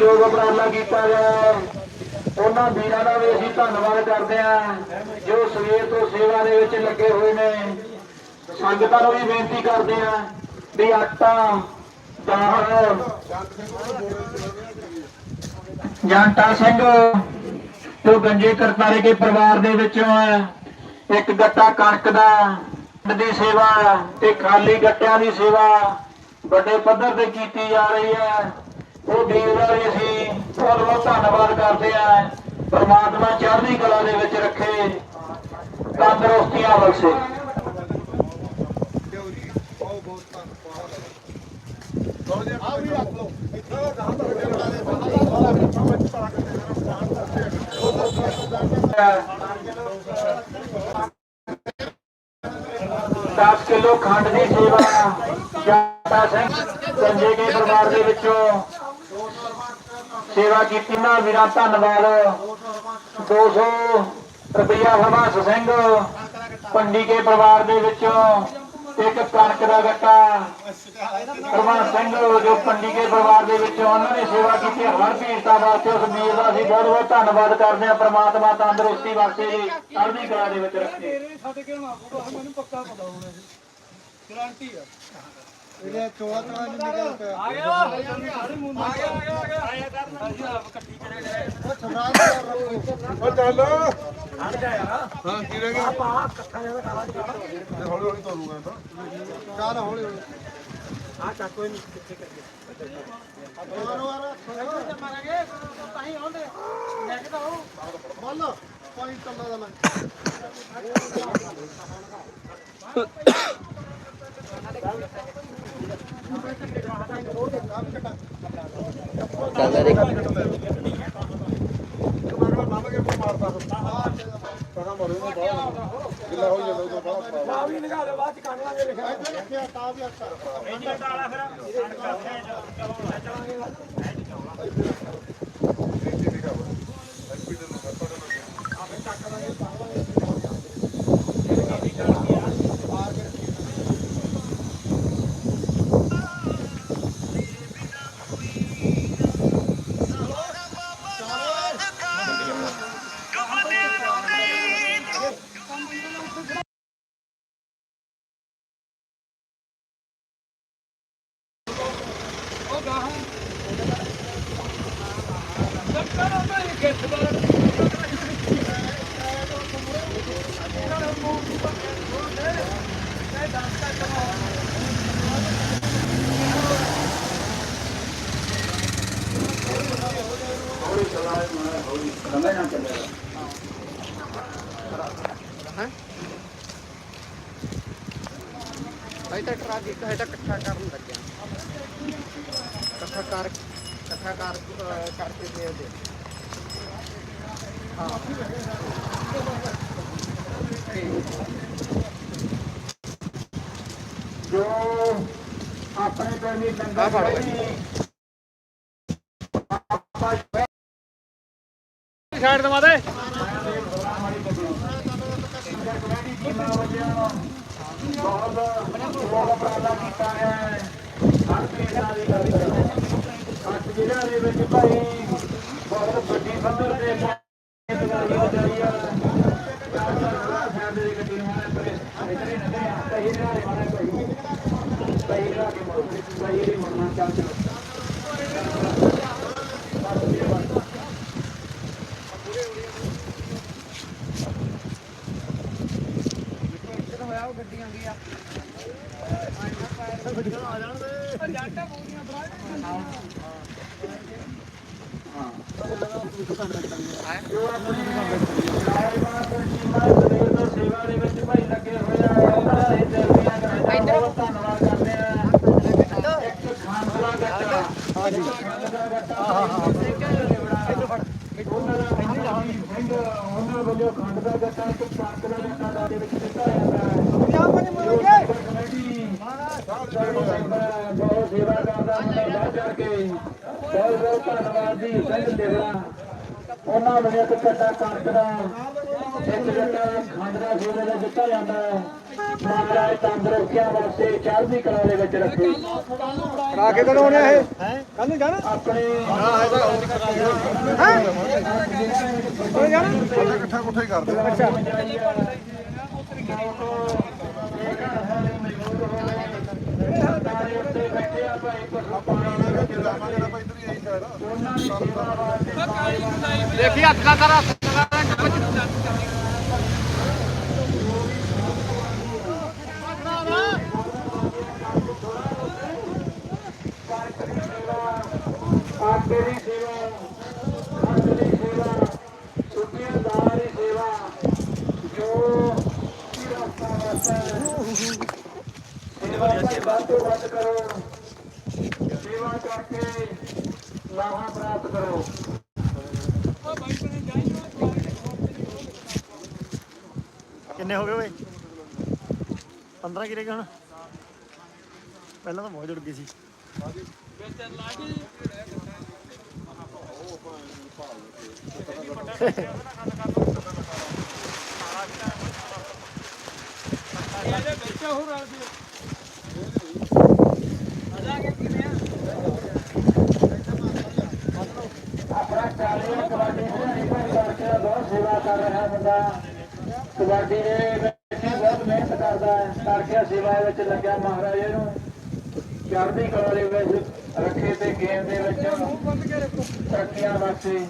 ਯੋਗ ਉਪਰਾਲਾ ਕੀਤਾ ਗਿਆ ਉਹਨਾਂ ਵੀਰਾਂ ਦਾ ਵੀ ਅਸੀਂ ਧੰਨਵਾਦ ਕਰਦੇ ਹਾਂ, ਜੋ ਸਵੇਰ ਤੋਂ ਸੇਵਾ ਦੇ ਵਿੱਚ ਲੱਗੇ ਹੋਏ ਨੇ। ਸੰਗਤਾਂ ਨੂੰ ਵੀ ਬੇਨਤੀ ਕਰਦੇ ਹਾਂ ਵੀ ਆਟਾ, ਦਾਲ, ਜੰਟਾ ਸਿੰਘ ਜੋ ਗੰਜੇ ਕਰਤਾਰੇ ਕੇ ਪਰਿਵਾਰ ਦੇ ਵਿੱਚੋਂ ਹੈ ਇੱਕ ਗੱਟਾ ਕਣਕ ਦਾ ਪਿੰਡ ਦੀ ਸੇਵਾ ਤੇ ਖਾਲੀ ਗੱਟਿਆਂ ਦੀ ਸੇਵਾ ਵੱਡੇ ਪੱਧਰ ਤੇ ਕੀਤੀ ਜਾ ਰਹੀ ਹੈ। ਉਹ ਵੀਰ ਦਾ ਵੀ ਅਸੀਂ ਬਹੁਤ ਬਹੁਤ ਧੰਨਵਾਦ ਕਰਦੇ ਹਾਂ। ਪਰਮਾਤਮਾ ਚੜ੍ਹਦੀ ਕਲਾ ਦੇ ਵਿੱਚ ਰੱਖੇ। ਤੰਦਰੁਸਤੀਆਂ ਬਖਸ਼ੇ। ਦਸ ਕਿਲੋ ਖੰਡ ਦੀ ਸੇਵਾ। ਜਾਤਾ ਸਿੰਘ ਸੰਜੇ ਕੇ ਪਰਿਵਾਰ ਦੇ ਵਿੱਚੋਂ ਸੇਵਾ ਕੀਤੀ ਨਾ ਵੀਰਾਂ ਧੰਨਵਾਦ। 200 ਰੁਪਇਆ ਹਵਾਸ ਸਿੰਘ ਪੰਡੀ ਕੇ ਪਰਿਵਾਰ ਦੇ ਵਿੱਚੋਂ ਇੱਕ ਕਣਕ ਦਾ ਗੱਟਾ ਹਰਮਨ ਸਿੰਘ ਜੋ ਪੰਡੀ ਕੇ ਪਰਿਵਾਰ ਦੇ ਵਿੱਚੋਂ ਉਹਨਾਂ ਨੇ ਸੇਵਾ ਕੀਤੀ। ਹਰ ਪੀੜਤਾ ਵਾਸਤੇ ਉਸ ਵੀਰ ਦਾ ਅਸੀਂ ਬਹੁਤ ਬਹੁਤ ਧੰਨਵਾਦ ਕਰਦੇ ਹਾਂ। ਪ੍ਰਮਾਤਮਾ ਤੰਦਰੁਸਤੀ ਵਾਸਤੇ ਜੀ ਚੜ੍ਹਦੀ ਕਲਾ ਦੇ ਵਿੱਚ ਰੱਖੇ। ਸਾਡੇ ਕਿਹੜਾ ਮੈਨੂੰ ਪੱਕਾ ਪਤਾ ਹੋਣਾ ਇਹ ਆ। ਇਹਨੇ ਚੋਲਾ ਤਾਂ ਨਹੀਂ ਨਿਕਲ ਪਿਆ ਆ। ਗਿਆ ਆ ਗਿਆ ਆ ਗਿਆ ਆ ਗਿਆ ਆਇਆ। ਕਰਨਾ ਅਸੀਂ ਆਪ ਕੱਟੀ ਚਲੇ ਗਏ ਉਹ ਛਮਰਾਨ ਦਾ ਰੱਖੋ ਉਹ ਚੱਲ। ਹਟ ਜਾ ਯਾਰ। ਹਾਂ ਕੀ ਰਹਿ ਗਿਆ? ਆਪਾਂ ਇਕੱਠਾ ਜਿਹਾ ਕਾਲਾ ਜਿਹਾ ਹੌਲੀ ਹੌਲੀ ਤੋਰੂਗਾ ਇਹ ਤਾਂ। ਚੱਲ ਹੌਲੀ ਹੌਲੀ। ਆ ਚੱਕ ਕੋਈ ਨਹੀਂ ਕਿੱਥੇ ਕਰਕੇ ਵਾਰੋ ਵਾਰ ਥੋੜਾ ਮਾਰਾਂਗੇ ਤਾਂ ਹੀ ਆਉਂਦੇ। ਲੈ ਕੇ ਤਾਂ ਆਓ ਬੋਲ। ਕੋਈ ਚੱਲਦਾ ਦਾ ਮੈਂ। ਗਿੱਲਾ ਹੋ ਜਾਂਦਾ ਉਦੋਂ ਬਾਅਦ ਅਜੇ ਤੱਕ ਟਰੱਕ ਇੱਕ ਹਜੇ ਤੱਕ ਇਕੱਠਾ ਕਰਨ ਲੱਗਿਆ ਇਕੱਠਾ ਕਰ ਇਕੱਠਾ ਕਰ ਅਹ ਕਰਕੇ ਦੇ ਦੇ ਜੋ ਆਪਣੇ ਪਿੰਡ ਦੀ ਆਹ ਫੜ ਲੰਗਰ ਲੈ। ਆਪਾਂ ਸਾਈਡ ਦਵਾ ਦੇ ਬਹੁਤ ਬਹੁਤ ਉਪਰਾਲਾ ਕੀਤਾ ਹੈ ਹਰ ਪੀੜ੍ਹਾਂ ਦੀ ਗੱਲ ਕਰੋ ਅੱਠ ਜ਼ਿਲ੍ਹਿਆਂ ਦੇ ਵਿੱਚ ਭਾਈ ਬਹੁਤ ਵੱਡੀ ਪੱਧਰ ਤੇ ਦਵਾਈ ਹੋ ਜਾਈ ਆ ਸਾਡੇ ਦੇ ਗੱਡੀ ਮਾਰੇ ਪਰੇ ਇਤਨੇ ਨਦੇ ਆ ਕਹੀ ਨਾ ਮਾਰੇ ਕਹੀ ਕਹੀ ਨਾ ਕੇ ਮੋੜ ਕਹੀ ਦੇ ਮੋੜਨਾ ਚੱਲ ਚਲੋ ਜੋ ਆਪਣੀ ਰਾਜਮਾਨ ਸੰਚੀਮਾ ਸਵੇਰ ਤੋਂ ਸੇਵਾ ਦੇ ਵਿੱਚ ਭਾਈ ਲੱਗੇ ਹੋਏ ਆ ਉਹਨਾਂ ਦੇ ਦਰਮਿਆਂ ਦਾ ਬਹੁਤ ਧੰਨਵਾਦ ਕਰਦੇ ਆ ਇੱਕ ਖਾਨਸਲਾ ਗੱਟਾ ਹਾਂਜੀ। ਖਾਨਸਲਾ ਹਾਂ ਹਾਂ ਉਹਨਾਂ ਦਾ ਉਹਨਾਂ ਵੱਲੋਂ ਖੰਡ ਦਾ ਗੱਟਾ ਇੱਕ ਕਣਕ ਦਾ ਗੱਟਾ ਦੇ ਵਿੱਚ ਦਿੱਤਾ ਜਾਂਦਾ ਹੈ ਪੰਜਾਬ ਬਣੇ ਮੁਰਗੇ ਕਮੇਟੀ ਬਹੁਤ ਸੇਵਾ ਕਰਦਾ ਮੁੰਡਾ ਵੱਧ ਚੜ ਕੇ ਬਹੁਤ ਬਹੁਤ ਧੰਨਵਾਦ ਜੀ, ਸਿੰਘ ਦੇਵਲਾ ਉਹਨਾਂ ਵੱਲੋਂ ਇੱਕ ਕੱਟਾ ਕਣਕ ਦਾ ਇੱਕ ਜੱਟਾ ਖੰਡ ਦਾ ਸੇਵਾ ਦਾ ਦਿੱਤਾ ਜਾਂਦਾ ਹੈ ਮਹਾਰਾਜ ਤੰਦਰੁਸਤੀਆਂ ਵਾਸਤੇ ਚੜ੍ਹਦੀ ਕਲਾ ਦੇ ਵਿੱਚ ਰੱਖੇ ਕਰਾ ਕੇ ਕਦੋਂ ਆਉਣੇ ਇਹ ਹੈ ਕੱਲ ਨੂੰ ਜਾਣਾ ਆਪਣੇ ਕਦੋਂ ਜਾਣਾ ਇਕੱਠਾ ਇਕੱਠਾ ਹੀ ਕਰਦੇ ਆ ਅੱਛਾ ਪੁਰਾਣਾ ਕਿਲਾ ਮਾ ਜਿਹੜਾ ਭਾਈ ਇਧਰ ਹੀ ਆਈ ਸਾਈਡ ਦੇਖੀ ਹੱਥ ਦਾ ਕਰ ਹੱਥ ਦਾ ਦੀ ਸੇਵਾ ਖੰਡ ਦੀ ਸੇਵਾ ਸੁੱਕੀਆਂ ਦਾਲਾਂ ਦੀ ਸੇਵਾ ਜੋ ਕੀ ਰਸਤਾ ਵਾਸਤਾ ਸੇਵਾ ਤੇ ਵੱਧ ਤੋਂ ਵੱਧ ਕਰੋ ਸੇਵਾ ਕਰਕੇ ਲਾਹਾ ਪ੍ਰਾਪਤ ਕਰੋ ਕਿੰਨੇ ਹੋ ਗਏ ਓਏ? 15 ਕਿਰੇ ਹੁਣ। ਪਹਿਲਾਂ ਤਾਂ ਬਹੁਤ ਜੁੜ ਗਈ ਸੀ। ਆਪਣਾ ਚਾਲੀਆ ਕਬੱਡੀ ਖਿਡਾਰੀ ਭਾਈ ਕਰਕੇ ਬਹੁਤ ਸੇਵਾ ਕਰ ਰਿਹਾ ਬੰਦਾ ਕਬੱਡੀ ਦੇ ਵਿੱਚ ਬਹੁਤ ਮਿਹਨਤ ਕਰਦਾ ਹੈ। ਕਰਕੇ ਸੇਵਾ ਵਿੱਚ ਲੱਗਿਆ ਮਹਾਰਾਜ ਨੂੰ। ਚੜ੍ਹਦੀ ਕਲਾ ਦੇ ਵਿੱਚ ਰੱਖੇ ਤੇ ਗੇਮ ਦੇ ਵਿੱਚ ਤਰੱਕੀਆਂ ਵਾਸਤੇ।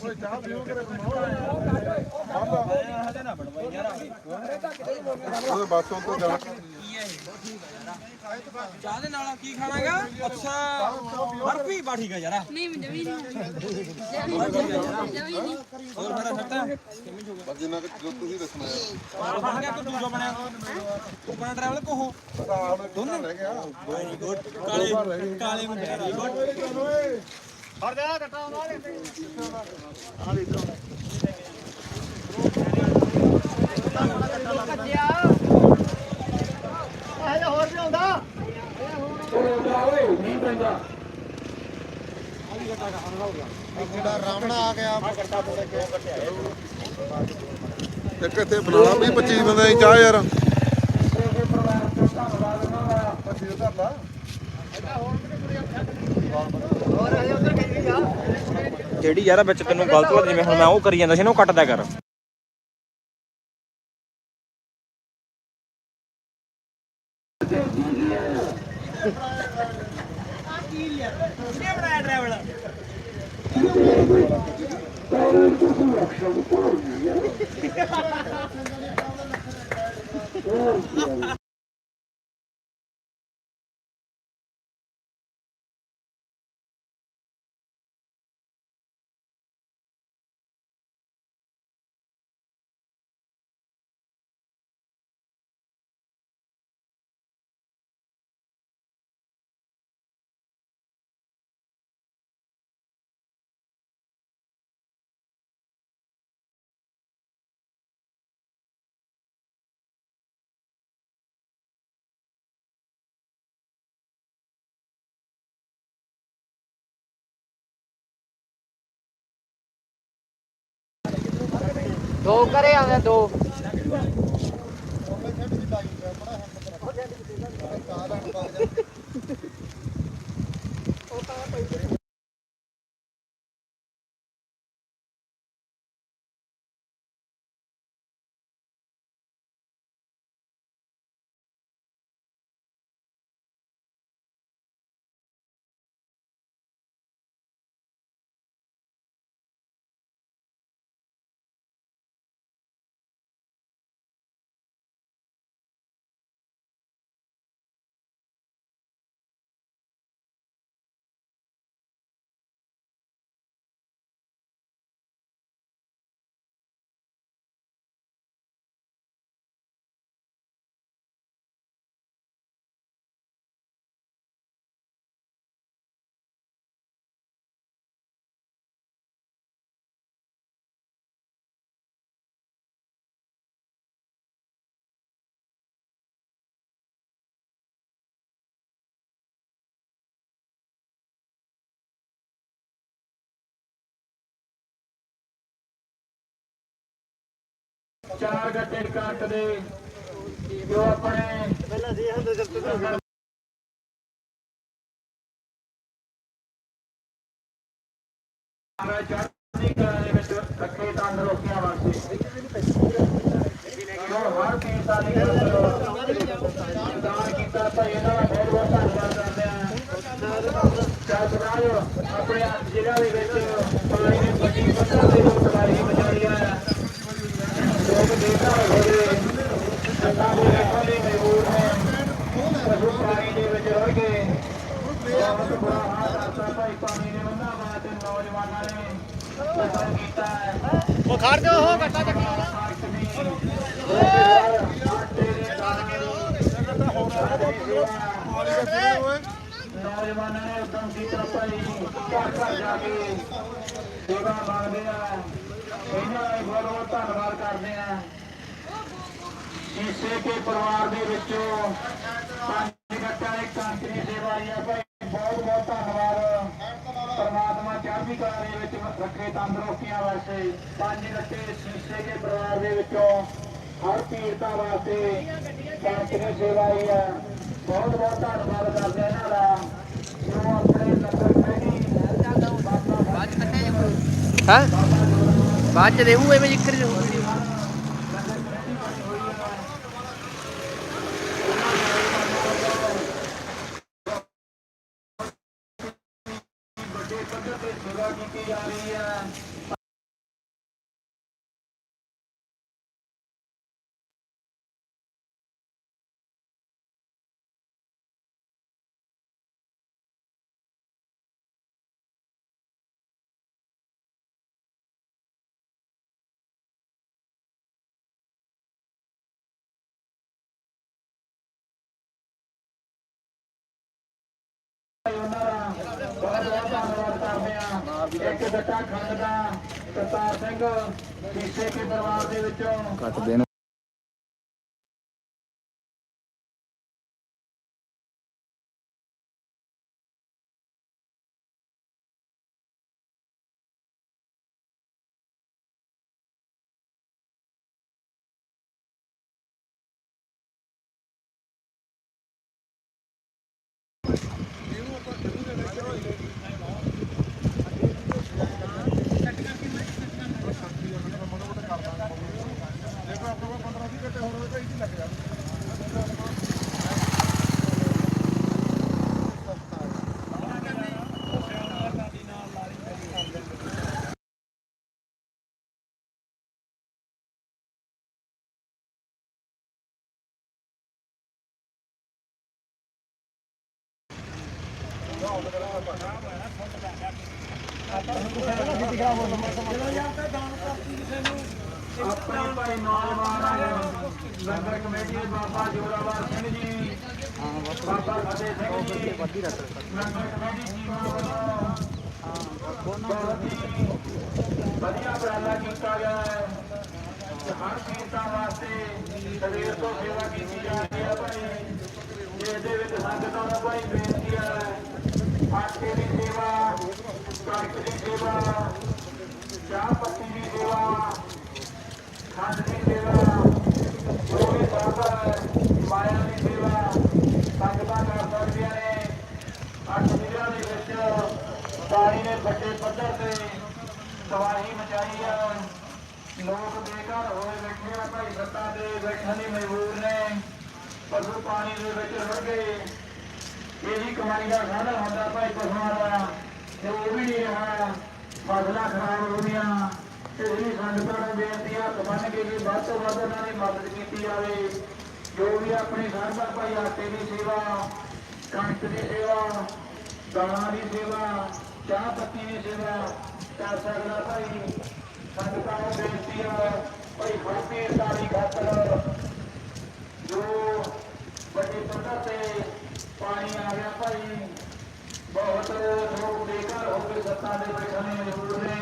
ਓਏ ਚਾਹ ਪੀਓ ਕਰੇ ਉਹਦੇ ਬਾਥਰੂਮ ਤੋਂ ਜਾਣਾ। ਚਾਹ ਦੇ ਨਾਲ ਕੀ ਖਾਣਾਗਾ? ਅੱਛਾ ਬਰਫੀ। ਬਾ ਠੀਕ ਆ ਯਾਰਾ। ਨਹੀਂ ਜਮੀ ਨਹੀਂ ਜਮੀ ਨਹੀਂ। ਹੋਰ ਮੇਰਾ ਸੱਟਾ? ਬਸ ਜਿੰਨਾ ਕੁ ਜੋ ਤੁਸੀਂ ਦੱਸਣਾ ਹੈ। ਬਣ ਗਿਆ ਕਿ ਦੂਜਾ ਬਣਿਆ? ਤੂੰ ਬਣਾ ਡਰਾਈਵਰ ਕੋਹੋ ਦੋਨੇ? ਰਹਿ ਗਿਆ। ਕਾਲੇ ਕਾਲੇ ਵੈਰੀ ਗੁੱਡ ਫੜ ਜਾ ਕੱਟਾ ਉਹਨਾਂ ਨੇ ਨਹੀਂ ਪੈਂਦਾ ਜਿਹੜਾ ਰਾਵਣਾ ਆ ਗਿਆ ਇੱਕ ਇੱਥੇ ਬੁਲਾਣਾ ਵੀ 25 ਬੰਦੇ ਦੀ ਚਾਹ ਯਾਰ। ਇਹ ਧੰਨਵਾਦ ਉਹਨਾਂ ਦਾ 25 ਧਰਦਾ ਜਿਹੜੀ ਯਾਰ ਵਿੱਚ ਤੈਨੂੰ ਗਲਤ ਲੱਗ ਜਿਵੇਂ ਹੁਣ ਮੈਂ ਉਹ ਕਰੀ ਜਾਂਦਾ ਸੀ ਨਾ, ਉਹ ਕੱਟਦਾ ਕਰ। ਦੋ ਘਰੇ ਆਉਂਦੇ ਦੋ। ਉਹ ਤਾਂ ਪਈ ਚਾਰ ਗੱਡੇ ਕਣਕ ਦੇ ਜੋ ਆਪਣੇ ਪਹਿਲਾਂ ਸੀ ਹੁੰਦੇ ਸਿਰ ਤੇ ਮਾਰਾ ਚੜ੍ਹਦੀ ਕਲਾ ਦੇ ਵਿੱਚ ਰੱਖੇ ਤੰਦਰੁਸਤੀਆਂ ਵਾਸਤੇ ਜੋ ਹਰ ਚੀਜ਼ ਦਾ ਦਾਨ ਕੀਤਾ ਭਾਈ ਇਹਨਾਂ ਦਾ ਬਹੁਤ ਬਹੁਤ ਧੰਨਵਾਦ ਕਰਦੇ ਹਾਂ ਚਾਹ ਸੁਣਾਓ ਆਪਣੇ ਜ਼ਿਲ੍ਹਾ ਦੇ ਵਿੱਚ ਪਾਣੀ ਦੀ ਵੱਡੀ ਪੱਧਰ ਤੇ ਜੋ ਤਬਾਹੀ ਮਚਾਈ ਹੈ ਲੋਕ ਦੇਖਾ ਹੋਵੇ ਸੱਤਾ ਦੇ ਵੇਖਣ ਲਈ ਮਜਬੂਰ ਨੇ ਪਸ਼ੂ ਪਾਣੀ ਦੇ ਵਿੱਚ ਰਹਿ ਗਏ ਬਹੁਤ ਬੁਰਾ ਹਾਲ ਕਰਤਾ ਭਾਈ ਪਾਣੀ ਨੇ ਉਹਨਾਂ ਬਾਤ ਨੌਜਵਾਨਾਂ ਨੇ ਕਤਲ ਕੀਤਾ ਹੈ ਉਹ ਖੜ ਜਾ, ਉਹ ਗੱਟਾ ਚੱਕੀ ਨੌਜਵਾਨਾਂ ਨੇ ਉਦਮ ਕੀਤਾ ਭਾਈ ਘਰ ਘਰ ਜਾ ਕੇ ਸੇਵਾ ਮੰਗਦੇ ਆ ਇਹਨਾਂ ਦਾ ਬਹੁਤ ਬਹੁਤ ਧੰਨਵਾਦ ਕਰਦੇ ਆ ਇਸੇ ਕੇ ਪਰਿਵਾਰ ਦੇ ਵਿੱਚੋਂ ਪੰਜ ਗੱਟਾਂ ਦੀ ਕਣਕ ਦੀ ਸੇਵਾ ਆਈ ਆ ਭਾਈ ਬਹੁਤ ਬਹੁਤ ਧੰਨਵਾਦ ਪਰਮਾਤਮਾ ਕਲਾ ਦੇ ਵਿੱਚ ਰੱਖੇ ਤੰਦਰੁਸਤੀਆਂ ਵਾਸਤੇ, ਪੰਜ ਗੱਟੇ ਸ਼ੀਸ਼ੇ ਕੇ ਪਰਿਵਾਰ ਦੇ ਵਿੱਚੋਂ ਹਰ ਪੀੜਤਾ ਵਾਸਤੇ ਕਣਕ ਦੀ ਸੇਵਾ ਆਈ ਆ ਬਹੁਤ ਬਹੁਤ ਧੰਨਵਾਦ ਕਰਦੇ ਇਹਨਾਂ ਦਾ। ਜੋ ਆਪਣੇ ਨਗਰ ਖੇੜੀ ਹਾਂ। ਬਾਅਦ ਚ ਦੇਵੂ ਐਵੇਂ ਜ਼ਿਕਰ ਜੋ ਵੱਡੇ ਪੱਧਰ ਤੇ ਸੇਵਾ ਕੀਤੀ ਜਾ ਰਹੀ ਹੈ ਉਹਨਾਂ ਦਾ ਬਹੁਤ ਬਹੁਤ ਧੰਨਵਾਦ ਕਰਦੇ ਆ ਇੱਕ ਗੱਟਾ ਖੰਡ ਦਾ ਕਰਤਾਰ ਸਿੰਘ ਸ਼ੀਸ਼ੇ ਕੇ ਪਰਿਵਾਰ ਦੇ ਵਿੱਚੋਂ ਕੱਟ ਦੇਣ ਆਪਣੇ ਭਾਈ ਨੌਜਵਾਨ ਲੰਗਰ ਕਮੇਟੀ ਬਾਬਾ ਜੋਰਾਵਰ ਸਿੰਘ ਜੀ ਬਾਬਾ ਫਤਿਹ ਸਿੰਘ ਜੀ ਲੰਗਰ ਕਮੇਟੀ ਜੀ ਵੱਲੋਂ ਵਧੀਆ ਉਪਰਾਲਾ ਕੀਤਾ ਗਿਆ ਹੈ ਹਰ ਪੀੜਤਾਂ ਵਾਸਤੇ ਸਵੇਰ ਤੋਂ ਸੇਵਾ ਕੀਤੀ ਜਾ ਰਹੀ ਹੈ ਭਾਈ ਜਿਸ ਵਿੱਚ ਸੰਗਤਾਂ ਨੂੰ ਭਾਈ ਬੇਨਤੀ ਹੈ ਆਟੇ ਦੀ ਸੇਵਾ ਕਣਕ ਦੀ ਸੇਵਾ ਚਾਹ ਪੱਤੀ ਦੀ ਸੇਵਾ ਖੰਡ ਦੀ ਸੇਵਾ ਜੋ ਵੀ ਮਾਇਆ ਦੀ ਸੇਵਾ ਸੰਗਤਾਂ ਕਰ ਸਕਦੀਆਂ ਨੇ ਅੱਠ ਜ਼ਿਲ੍ਹਿਆਂ ਦੇ ਵਿੱਚ ਪਾਣੀ ਨੇ ਵੱਡੇ ਪੱਧਰ ਤੇ ਤਬਾਹੀ ਮਚਾਈ ਆ ਲੋਕ ਬੇਘਰ ਹੋਏ ਬੈਠੇ ਆ ਭਾਈ ਸੱਤਾ ਦੇ ਬੈਠਣ ਦੀ ਮਜਬੂਰ ਨੇ ਪਸ਼ੂ ਪਾਣੀ ਦੇ ਵਿੱਚ ਰੁੜ ਗਏ। ਇਹੀ ਕਮਾਈ ਦਾ ਸਾਧਨ ਹੁੰਦਾ ਭਾਈ ਪਸ਼ੂਆਂ ਦਾ, ਤੇ ਉਹ ਵੀ ਨਹੀਂ ਰਿਹਾ। ਫਸਲਾਂ ਖਰਾਬ ਹੋ ਗਈਆਂ, ਤੇ ਜਿਹੜੀ ਸੰਗਤਾਂ ਨੂੰ ਬੇਨਤੀ ਆ ਬੰਨ ਕੇ ਵੀ ਵੱਧ ਤੋਂ ਵੱਧ ਉਹਨਾਂ ਦੀ ਮਦਦ ਕੀਤੀ ਜਾਵੇ। ਜੋ ਵੀ ਆਪਣੀ ਸਰਦਾ ਭਾਈ, ਆਟੇ ਦੀ ਸੇਵਾ, ਕਣਕ ਦੀ ਸੇਵਾ ਦਾਣਾ ਦੀ ਸੇਵਾ, ਚਾਹ ਪੱਤੀ ਦੀ ਸੇਵਾ ਕਰ ਸਕਦਾ ਭਾਈ ਸੰਗਤਾਂ ਨੂੰ ਬੇਨਤੀ ਆ, ਭਾਈ ਫਰਤੀ ਤਾਰੀ ਖਾਤਰ ਜੋ ਵੱਡੇ ਪੱਧਰ ਤੇ ਪਾਣੀ ਆ ਗਿਆ ਭਾਈ। ਬਹੁਤ ਲੋਕ ਬੇਘਰ ਹੋ ਕੇ ਸੱਤਾਂ ਦੇ ਬੈਠਣ ਨੂੰ ਨੇ।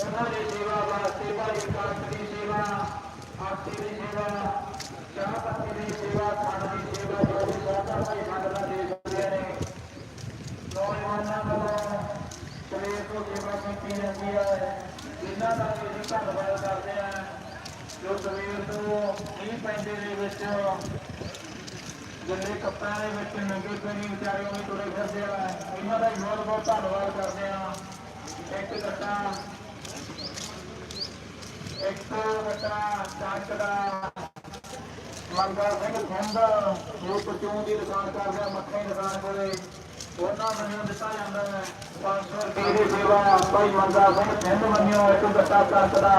ਉਹਨਾਂ ਦੀ ਸੇਵਾ ਵਾਸਤੇ ਭਾਈ ਕਣਕ ਦੀ ਸੇਵਾ ਆਟੇ ਦੀ ਸੇਵਾ ਚਾਹ ਪੱਤੀ ਦੀ ਸੇਵਾ ਖੰਡ ਦੀ ਸੇਵਾ ਜੋ ਵੀ ਸਾਡਾ ਭਾਈ ਮੰਗਦਾ ਦੇ ਸਕਦੇ ਨੇ। ਨੌਜਵਾਨਾਂ ਵੱਲੋਂ ਸਵੇਰ ਤੋਂ ਸੇਵਾ ਕੀਤੀ ਜਾਂਦੀ ਹੈ। ਜਿਨ੍ਹਾਂ ਦਾ ਵੀ ਅਸੀਂ ਧੰਨਵਾਦ ਕਰਦੇ ਹਾਂ, ਜੋ ਸਵੇਰ ਤੋਂ ਮੀਂਹ ਪੈਂਦੇ ਦੇ ਵਿੱਚ ਜਿੰਨੇ ਕੱਪੜਿਆਂ ਦੇ ਵਿੱਚ ਨੰਗੇ ਪੈਰੀ ਵਿਚਾਰੇ ਉਹ ਤੁਰੇ ਫਿਰਦੇ ਆ। ਇਹਨਾਂ ਦਾ ਬਹੁਤ ਬਹੁਤ ਧੰਨਵਾਦ ਕਰਦੇ ਆ। ਇੱਕ ਗੱਟਾ ਇੱਕ ਗੱਟਾ ਚਾਕ ਦਾ ਮੰਗਾ ਸਿੰਘ ਖੰਡ, ਜੋ ਪਰਚੂਨ ਦੀ ਦੁਕਾਨ ਕਰਦੇ ਆ, ਮੱਥੇ ਦੀ ਦੁਕਾਨ ਕੋਲੇ। ਉਹਨਾਂ ਮੈਨੂੰ ਦਿੱਤਾ ਜਾਂਦਾ ਹੈ 500 ਰੁਪਏ ਦੀ ਸੇਵਾ। ਭਾਈ ਮੰਗਾ ਸਿੰਘ ਸਿੰਘ ਮੰਨਿਓ ਇੱਕ ਗੱਟਾ ਚੱਕ ਦਾ।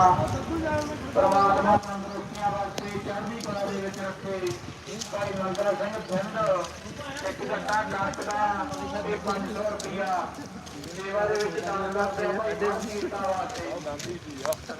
ਪਰਮਾਤਮਾ ਤੰਦਰੁਸਤੀਆਂ ਵਾਸਤੇ ਚੜ੍ਹਦੀ ਕਲਾ ਦੇ ਵਿੱਚ ਰੱਖੇ। ਭਾਈ ਮੰਗਾ ਸਿੰਘ ਸਿੰਘ ਇੱਕ ਗੱਟਾ ਚੱਕ ਦਾ ਤੇ 500 ਰੁਪਇਆ। ਸੇਵਾ ਦੇ ਵਿੱਚ ਦਾਨ ਕਰਦੇ ਆ ਭਾਈ ਦੇਵ ਵਾਸਤੇ ਦੀ ਖਾਤਰ ਜੋ ਆਪਣੇ ਇਲਾਕੇ ਜ਼ਿਲ੍ਹਿਆਂ ਦੇ ਵਿੱਚ ਵੱਡੇ ਪੱਧਰ ਤੇ ਪਾਣੀ ਆਇਆ ਹੋਇਆ ਹੈ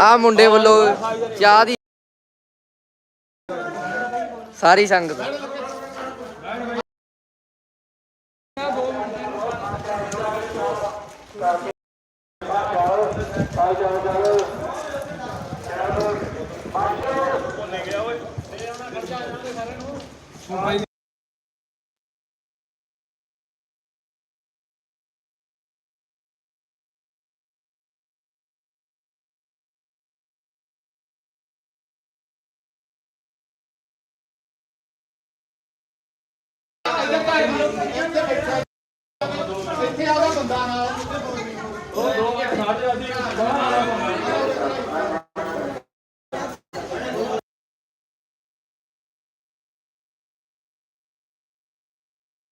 ਆ ਮੁੰਡੇ ਵੱਲੋਂ ਚਾਹ ਦੀ ਸਾਰੀ ਸੰਗਤ। ਇੱਥੇ